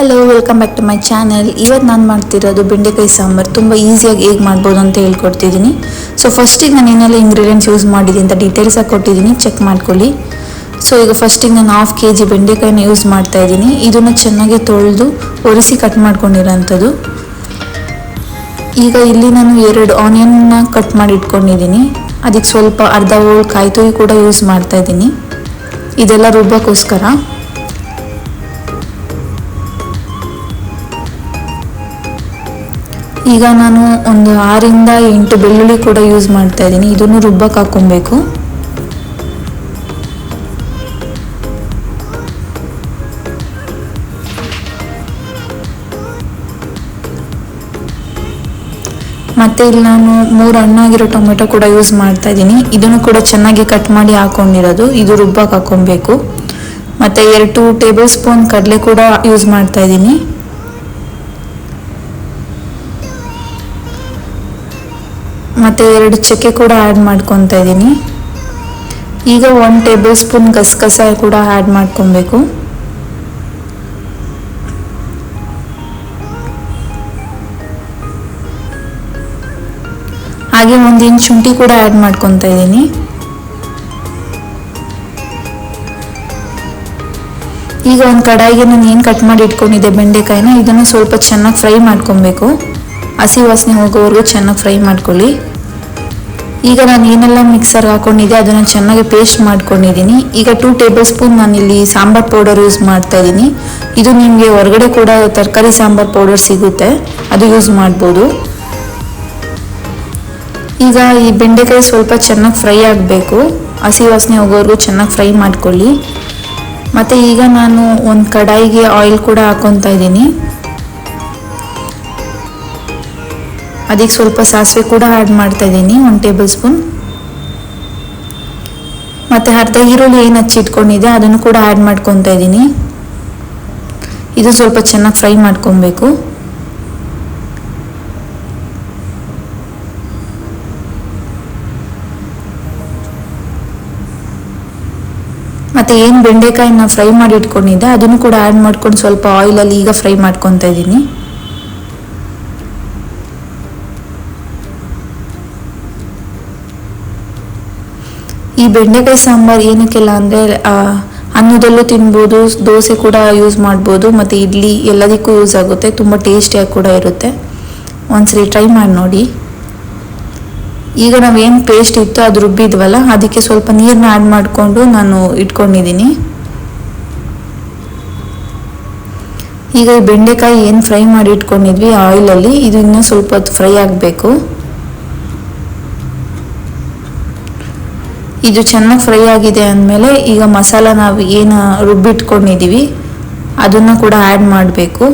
Hello welcome back to my channel ಇವತ್ತು ನಾನು ಮಾಡ್ತಿರೋದು ಬೆಂಡೆಕಾಯಿ ಸಾಂಬಾರು. ತುಂಬ ಈಸಿಯಾಗಿ ಹೇಗೆ ಮಾಡ್ಬೋದು ಅಂತ ಹೇಳ್ಕೊಡ್ತಿದ್ದೀನಿ ಸೊ ಫಸ್ಟಿಗೆ ನಾನು ಏನೆಲ್ಲ ಇಂಗ್ರೀಡಿಯೆಂಟ್ಸ್ ಯೂಸ್ ಮಾಡಿದ್ದೀನಿ ಅಂತ ಡೀಟೇಲ್ಸಾಗಿ ಕೊಟ್ಟಿದ್ದೀನಿ ಚೆಕ್ ಮಾಡ್ಕೊಳ್ಳಿ. ಸೊ ಈಗ ಫಸ್ಟಿಗೆ ನಾನು ಹಾಫ್ ಕೆ ಜಿ ಬೆಂಡೆಕಾಯಿನ ಯೂಸ್ ಮಾಡ್ತಾ ಇದ್ದೀನಿ ಇದನ್ನು ಚೆನ್ನಾಗಿ ತೊಳೆದು ಒರೆಸಿ ಕಟ್ ಮಾಡ್ಕೊಂಡಿರೋಂಥದ್ದು. ಈಗ ಇಲ್ಲಿ ನಾನು ಎರಡು ಆನಿಯನ್ನ ಕಟ್ ಮಾಡಿ ಇಟ್ಕೊಂಡಿದ್ದೀನಿ ಅದಕ್ಕೆ ಸ್ವಲ್ಪ ಅರ್ಧ ಹೋಳು ಕಾಯಿ ಕೂಡ ಯೂಸ್ ಮಾಡ್ತಾ ಇದ್ದೀನಿ ಇದೆಲ್ಲ ರುಬ್ಬಕ್ಕೋಸ್ಕರ ಈಗ ನಾನು ಒಂದು ಆರಿಂದ ಎಂಟು ಬೆಳ್ಳುಳ್ಳಿ ಕೂಡ ಯೂಸ್ ಮಾಡ್ತಾ ಇದ್ದೀನಿ. ಇದನ್ನು ರುಬ್ಬಕ್ಕೆ ಹಾಕ್ಕೊಬೇಕು. ಮತ್ತೆ ಇಲ್ಲಿ ನಾನು ಮೂರು ಹಣ್ಣಾಗಿರೋ ಟೊಮೆಟೊ ಕೂಡ ಯೂಸ್ ಮಾಡ್ತಾ ಇದ್ದೀನಿ. ಇದನ್ನು ಕೂಡ ಚೆನ್ನಾಗಿ ಕಟ್ ಮಾಡಿ ಹಾಕೊಂಡಿರೋದು. ಇದು ರುಬ್ಬಕ್ಕೆ ಹಾಕೊಬೇಕು ಮತ್ತೆ ಎರಡು ಟೇಬಲ್ ಸ್ಪೂನ್ ಕಡಲೆ ಕೂಡ ಯೂಸ್ ಮಾಡ್ತಾ ಇದ್ದೀನಿ. ಮತ್ತು ಎರಡು ಚಕ್ಕೆ ಕೂಡ ಆ್ಯಡ್ ಮಾಡ್ಕೊತಾ ಇದ್ದೀನಿ. ಈಗ ಒನ್ ಟೇಬಲ್ ಸ್ಪೂನ್ ಗಸಗಸೆ ಕೂಡ ಆ್ಯಡ್ ಮಾಡ್ಕೊಬೇಕು. ಹಾಗೆ ಒಂದು ಶುಂಠಿ ಕೂಡ ಆ್ಯಡ್ ಮಾಡ್ಕೊತಾ ಇದ್ದೀನಿ. ಈಗ ಒಂದು ಕಡಾಯಿಗೆ ನಾನು ಏನು ಕಟ್ ಮಾಡಿ ಇಟ್ಕೊಂಡಿದ್ದೆ ಬೆಂಡೆಕಾಯಿನ, ಇದನ್ನು ಸ್ವಲ್ಪ ಚೆನ್ನಾಗಿ ಫ್ರೈ ಮಾಡ್ಕೊಬೇಕು. ಹಸಿ ವಾಸನೆ ಹೋಗೋವರೆಗೂ ಚೆನ್ನಾಗಿ ಫ್ರೈ ಮಾಡ್ಕೊಳ್ಳಿ. ಈಗ ನಾನು ಏನೆಲ್ಲ ಮಿಕ್ಸರ್ ಹಾಕೊಂಡಿದ್ದೆ, ಅದನ್ನು ಚೆನ್ನಾಗಿ ಪೇಸ್ಟ್ ಮಾಡ್ಕೊಂಡಿದ್ದೀನಿ. ಈಗ ಟೂ ಟೇಬಲ್ ಸ್ಪೂನ್ ನಾನಿಲ್ಲಿ ಸಾಂಬಾರ್ ಪೌಡರ್ ಯೂಸ್ ಮಾಡ್ತಾ ಇದ್ದೀನಿ ಇದು ನಿಮಗೆ ಹೊರಗಡೆ ಕೂಡ ತರಕಾರಿ ಸಾಂಬಾರ್ ಪೌಡರ್ ಸಿಗುತ್ತೆ. ಅದು ಯೂಸ್ ಮಾಡ್ಬೋದು. ಈಗ ಈ ಬೆಂಡೆಕಾಯಿ ಸ್ವಲ್ಪ ಚೆನ್ನಾಗಿ ಫ್ರೈ ಆಗಬೇಕು. ಹಸಿ ವಾಸನೆ ಹೋಗೋವರೆಗೂ ಚೆನ್ನಾಗಿ ಫ್ರೈ ಮಾಡ್ಕೊಳ್ಳಿ. ಮತ್ತು ಈಗ ನಾನು ಒಂದು ಕಡಾಯಿಗೆ ಆಯಿಲ್ ಕೂಡ ಹಾಕೊತಾ ಇದ್ದೀನಿ ಅದಕ್ಕೆ ಸ್ವಲ್ಪ ಸಾಸಿವೆ ಕೂಡ ಆ್ಯಡ್ ಮಾಡ್ತಾ ಇದ್ದೀನಿ ಒನ್ ಟೇಬಲ್ ಸ್ಪೂನ್ ಮತ್ತು ಅರ್ಧ ಈರುಳ್ಳಿ ಏನು ಹಚ್ಚಿಟ್ಕೊಂಡಿದೆ ಅದನ್ನು ಕೂಡ ಆ್ಯಡ್ ಮಾಡ್ಕೊತಾ ಇದ್ದೀನಿ. ಇದು ಸ್ವಲ್ಪ ಚೆನ್ನಾಗಿ ಫ್ರೈ ಮಾಡ್ಕೊಬೇಕು. ಮತ್ತು ಏನು ಬೆಂಡೆಕಾಯಿನ ಫ್ರೈ ಮಾಡಿ ಇಟ್ಕೊಂಡಿದ್ದೆ, ಅದನ್ನು ಕೂಡ ಆ್ಯಡ್ ಮಾಡ್ಕೊಂಡು ಸ್ವಲ್ಪ ಆಯಿಲಲ್ಲಿ ಈಗ ಫ್ರೈ ಮಾಡ್ಕೊತಾ ಇದ್ದೀನಿ. ಈ ಬೆಂಡೆಕಾಯಿ ಸಾಂಬಾರು ಏನಕ್ಕೆಲ್ಲ ಅಂದರೆ ಅನ್ನದಲ್ಲೂ ತಿನ್ಬೋದು, ದೋಸೆ ಕೂಡ ಯೂಸ್ ಮಾಡ್ಬೋದು, ಮತ್ತು ಇಡ್ಲಿ ಎಲ್ಲದಕ್ಕೂ ಯೂಸ್ ಆಗುತ್ತೆ, ತುಂಬ ಟೇಸ್ಟಿಯಾಗಿ ಕೂಡ ಇರುತ್ತೆ. ಒಂದ್ಸರಿ ಟ್ರೈ ಮಾಡಿ ನೋಡಿ. ಈಗ ನಾವೇನು ಪೇಸ್ಟ್ ಇತ್ತು ಅದು ರುಬ್ಬಿದ್ವಲ್ಲ, ಅದಕ್ಕೆ ಸ್ವಲ್ಪ ನೀರನ್ನ ಆ್ಯಡ್ ಮಾಡಿಕೊಂಡು ನಾನು ಇಟ್ಕೊಂಡಿದ್ದೀನಿ ಈಗ ಈ ಬೆಂಡೆಕಾಯಿ ಏನು ಫ್ರೈ ಮಾಡಿ ಇಟ್ಕೊಂಡಿದ್ವಿ ಆಯಿಲಲ್ಲಿ ಇದು ಇನ್ನೂ ಸ್ವಲ್ಪ ಫ್ರೈ ಆಗಬೇಕು. ಇದು ಚೆನ್ನಾಗಿ ಫ್ರೈ ಆಗಿದೆ ಅಂದಮೇಲೆ ಈಗ ಮಸಾಲ ನಾವು ಏನು ರುಬ್ಬಿಟ್ಕೊಂಡಿದ್ದೀವಿ ಅದನ್ನು ಕೂಡ ಆ್ಯಡ್ ಮಾಡಬೇಕು.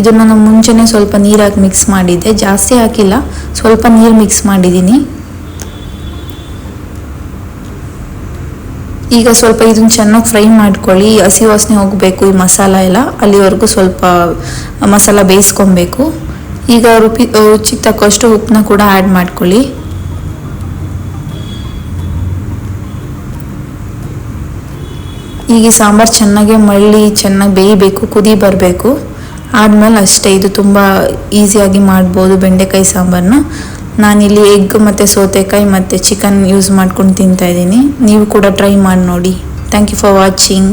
ಇದನ್ನು ನಾನು ಮುಂಚೆನೇ ಸ್ವಲ್ಪ ನೀರಾಗಿ ಮಿಕ್ಸ್ ಮಾಡಿದ್ದೆ. ಜಾಸ್ತಿ ಹಾಕಿಲ್ಲ, ಸ್ವಲ್ಪ ನೀರು ಮಿಕ್ಸ್ ಮಾಡಿದ್ದೀನಿ ಈಗ ಸ್ವಲ್ಪ ಇದನ್ನು ಚೆನ್ನಾಗಿ ಫ್ರೈ ಮಾಡ್ಕೊಳ್ಳಿ. ಹಸಿ ವಾಸನೆ ಹೋಗಬೇಕು ಈ ಮಸಾಲ ಎಲ್ಲ. ಅಲ್ಲಿವರೆಗೂ ಸ್ವಲ್ಪ ಮಸಾಲ ಬೇಯಿಸ್ಕೊಬೇಕು. ಈಗ ರುಪಿ ರುಚಿಗೆ ತಕ್ಕಷ್ಟು ಉಪ್ಪನ್ನ ಕೂಡ ಆ್ಯಡ್ ಮಾಡ್ಕೊಳ್ಳಿ. ಈಗ ಸಾಂಬಾರು ಚೆನ್ನಾಗಿ ಮಳ್ಳಿ, ಚೆನ್ನಾಗಿ ಬೇಯಬೇಕು, ಕುದಿ ಬರಬೇಕು. ಆದಮೇಲೆ ಅಷ್ಟೇ, ಇದು ತುಂಬ ಈಸಿಯಾಗಿ ಮಾಡ್ಬೋದು ಬೆಂಡೆಕಾಯಿ ಸಾಂಬಾರನ್ನ ನಾನಿಲ್ಲಿ ಎಗ್ ಮತ್ತು ಸೌತೆಕಾಯಿ ಮತ್ತು ಚಿಕನ್ ಯೂಸ್ ಮಾಡ್ಕೊಂಡು ತಿಂತಾಯಿದ್ದೀನಿ ನೀವು ಕೂಡ ಟ್ರೈ ಮಾಡಿ ನೋಡಿ. Thank you for watching